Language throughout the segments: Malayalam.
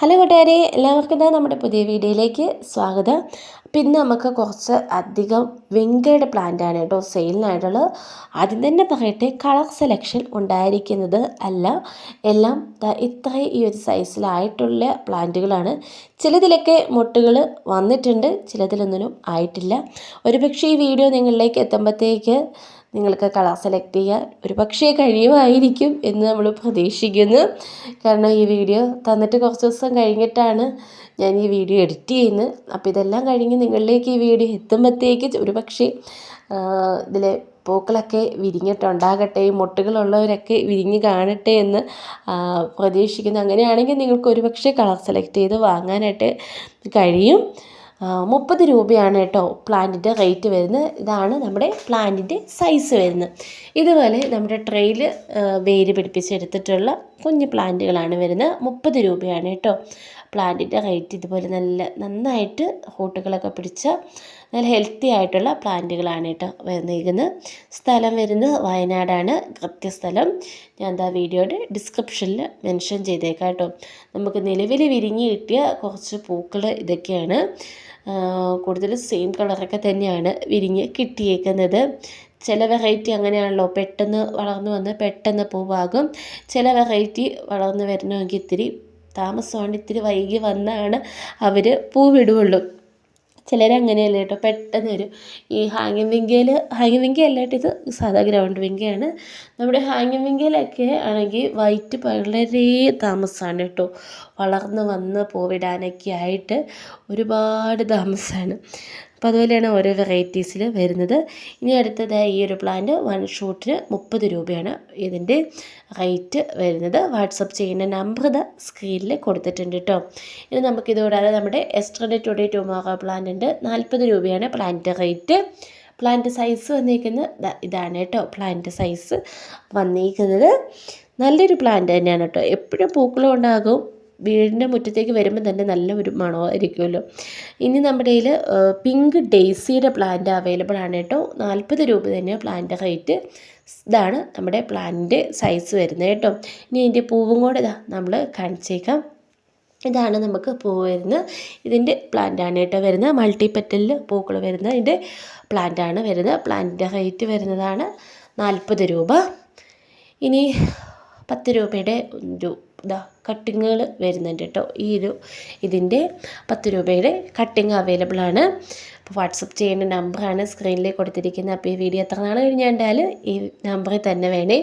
ഹലോ കൂട്ടുകാരെ എല്ലാവർക്കും നമ്മുടെ പുതിയ വീഡിയോയിലേക്ക് സ്വാഗതം. അപ്പം ഇന്ന് നമുക്ക് കുറച്ച് അധികം വെങ്കയുടെ പ്ലാന്റ് ആണ് കേട്ടോ സെയിലിനായിട്ടുള്ളത് ആദ്യം തന്നെ പറയട്ടെ കളർ സെലക്ഷൻ ഉണ്ടായിരിക്കുന്നത് അല്ല എല്ലാം ഇത്രയും ഈ ഒരു സൈസിലായിട്ടുള്ള പ്ലാന്റുകളാണ് ചിലതിലൊക്കെ മുട്ടുകൾ വന്നിട്ടുണ്ട് ചിലതിലൊന്നിനും ആയിട്ടില്ല. ഒരുപക്ഷെ ഈ വീഡിയോ നിങ്ങളിലേക്ക് എത്തുമ്പോഴത്തേക്ക് നിങ്ങൾക്ക് കളർ സെലക്ട് ചെയ്യാൻ ഒരു പക്ഷേ കഴിയുമായിരിക്കും എന്ന് നമ്മൾ പ്രതീക്ഷിക്കുന്നു. കാരണം ഈ വീഡിയോ തന്നിട്ട് കുറച്ച് ദിവസം കഴിഞ്ഞിട്ടാണ് ഞാൻ ഈ വീഡിയോ എഡിറ്റ് ചെയ്യുന്നത്. അപ്പോൾ ഇതെല്ലാം കഴിഞ്ഞ് നിങ്ങളിലേക്ക് ഈ വീഡിയോ എത്തുമ്പോഴത്തേക്ക് ഒരു പക്ഷേ ഇതിലെ പൂക്കളൊക്കെ വിരിഞ്ഞിട്ടുണ്ടാകട്ടെ മുട്ടുകളുള്ളവരൊക്കെ വിരിഞ്ഞ് കാണട്ടെ എന്ന് പ്രതീക്ഷിക്കുന്നു. അങ്ങനെയാണെങ്കിൽ നിങ്ങൾക്ക് ഒരുപക്ഷെ കളർ സെലക്ട് ചെയ്ത് വാങ്ങാനായിട്ട് കഴിയും. മുപ്പത് രൂപയാണ് കേട്ടോ പ്ലാന്റിന്റെ റേറ്റ് വരുന്നത്. ഇതാണ് നമ്മുടെ പ്ലാന്റിന്റെ സൈസ് വരുന്നത്. ഇതുപോലെ നമ്മുടെ ട്രെയിൽ വേര് പിടിപ്പിച്ചെടുത്തിട്ടുള്ള കുഞ്ഞു പ്ലാന്റുകളാണ് വരുന്നത്. മുപ്പത് രൂപയാണ് കേട്ടോ പ്ലാന്റിന്റെ റേറ്റ്. ഇതുപോലെ നല്ല നന്നായിട്ട് ഹോട്ടുകളൊക്കെ പിടിച്ച നല്ല ഹെൽത്തി ആയിട്ടുള്ള പ്ലാന്റുകളാണ് കേട്ടോ വന്നിരിക്കുന്നത്. സ്ഥലം വരുന്നത് വയനാടാണ്. കൃത്യസ്ഥലം ഞാൻ എന്താ വീഡിയോയുടെ ഡിസ്ക്രിപ്ഷനിൽ മെൻഷൻ ചെയ്തേക്കാം കേട്ടോ. നമുക്ക് നിലവിൽ വിരിഞ്ഞ് കിട്ടിയ കുറച്ച് പൂക്കൾ ഇതൊക്കെയാണ്. കൂടുതൽ സെയിം കളറൊക്കെ തന്നെയാണ് വിരിഞ്ഞ് കിട്ടിയേക്കുന്നത്. ചില വെറൈറ്റി അങ്ങനെയാണല്ലോ പെട്ടെന്ന് വളർന്നു വന്ന് പെട്ടെന്ന് പൂവാകും. ചില വെറൈറ്റി വളർന്നു വരണമെങ്കിൽ ഇത്തിരി താമസമാണ് ഇത്തിരി വൈകി വന്നാണ് അവർ പൂവിടുകയുള്ളൂ ചിലരങ്ങനെയല്ല കേട്ടോ? പെട്ടെന്ന് വരും. ഈ ഹാങ്ങിങ് വിങ്കയിൽ ഹാങ്ങിങ് വിങ്ക അല്ല കേട്ടോ ഇത്? സാധാ ഗ്രൗണ്ട് വിങ്കയാണ് നമ്മുടെ ഹാങ്ങിങ് വിങ്കയിലൊക്കെ ആണെങ്കിൽ വൈറ്റ് വളരെ താമസമാണ് കേട്ടോ. വളർന്ന് വന്ന് പൂവിടാനൊക്കെ ആയിട്ട് ഒരുപാട് താമസമാണ് അപ്പോൾ അതുപോലെയാണ് ഓരോ വെറൈറ്റീസിൽ വരുന്നത്. ഇനി അടുത്തത് ഈ ഒരു പ്ലാന്റ് വൺ ഷൂട്ടിന് മുപ്പത് രൂപയാണ് ഇതിന്റെ റേറ്റ് വരുന്നത്. വാട്സപ്പ് ചെയ്യുന്ന നമ്പർ ദ സ്ക്രീനിൽ കൊടുത്തിട്ടുണ്ട് കേട്ടോ ഇനി നമുക്കിത് കൂടാതെ നമ്മുടെ എസ്ട്രഡേ ടുഡേ ടുമോറോ ഉണ്ട് നാൽപ്പത് രൂപയാണ് പ്ലാന്റ് റേറ്റ് പ്ലാന്റ് സൈസ് വന്നിരിക്കുന്നത് ഇതാണ് കേട്ടോ പ്ലാന്റ് സൈസ് വന്നിരിക്കുന്നത് നല്ലൊരു പ്ലാന്റ് തന്നെയാണ് കേട്ടോ എപ്പോഴും പൂക്കളും ഉണ്ടാകും വീടിന്റെ മുറ്റത്തേക്ക് വരുമ്പോൾ തന്നെ നല്ല ഒരു മണമായിരിക്കുമല്ലോ. ഇനി നമ്മുടെ കയ്യിൽ പിങ്ക് ഡെയ്സിയുടെ പ്ലാന്റ് അവൈലബിൾ ആണ് കേട്ടോ. നാൽപ്പത് രൂപ തന്നെ പ്ലാന്റ് റേറ്റ് ഇതാണ് നമ്മുടെ പ്ലാന്റ് സൈസ് വരുന്നത് കേട്ടോ. ഇനി അതിന്റെ പൂവും കൂടെ ഇതാ നമ്മൾ കാണിച്ചേക്കാം. ഇതാണ് നമുക്ക് പൂ വരുന്നത് ഇതിന്റെ പ്ലാന്റാണ് കേട്ടോ വരുന്നത്. മൾട്ടി പെറ്റലിൽ പൂക്കൾ വരുന്നത് ഇതിന്റെ പ്ലാന്റാണ് വരുന്നത്. പ്ലാന്റിന്റെ റേറ്റ് വരുന്നതാണ് നാൽപ്പത് രൂപ. ഇനി പത്ത് രൂപയുടെ ഒരു ഇതാ കട്ടിങ്ങുകൾ വരുന്നുണ്ട് കേട്ടോ. ഈ ഒരു ഇതിന്റെ പത്ത് രൂപയുടെ കട്ടിങ് അവൈലബിൾ ആണ്. അപ്പോൾ വാട്സപ്പ് ചെയ്യേണ്ട നമ്പറാണ് സ്ക്രീനിൽ കൊടുത്തിരിക്കുന്നത്. അപ്പോൾ ഈ വീഡിയോ എത്ര നാൾ കഴിഞ്ഞാൽ ഈ നമ്പറിൽ തന്നെ വേണേ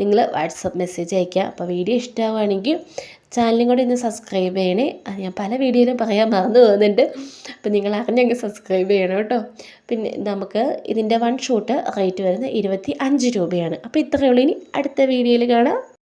നിങ്ങൾ വാട്സപ്പ് മെസ്സേജ് അയക്കുക അപ്പോൾ വീഡിയോ ഇഷ്ടമാവുകയാണെങ്കിൽ ചാനലും കൂടി ഇന്ന് സബ്സ്ക്രൈബ് ചെയ്യണേ. അത് ഞാൻ പല വീഡിയോയിലും പറയാൻ മറന്നു പോകുന്നുണ്ട്. അപ്പോൾ നിങ്ങൾ അറിഞ്ഞെങ്കിൽ സബ്സ്ക്രൈബ് ചെയ്യണം കേട്ടോ. പിന്നെ നമുക്ക് ഇതിന്റെ വൺ ഷൂട്ട് റേറ്റ് വരുന്നത് ഇരുപത്തി രൂപയാണ്. അപ്പോൾ ഇത്രയേ ഉള്ളൂ. ഇനി അടുത്ത വീഡിയോയിൽ കാണാം.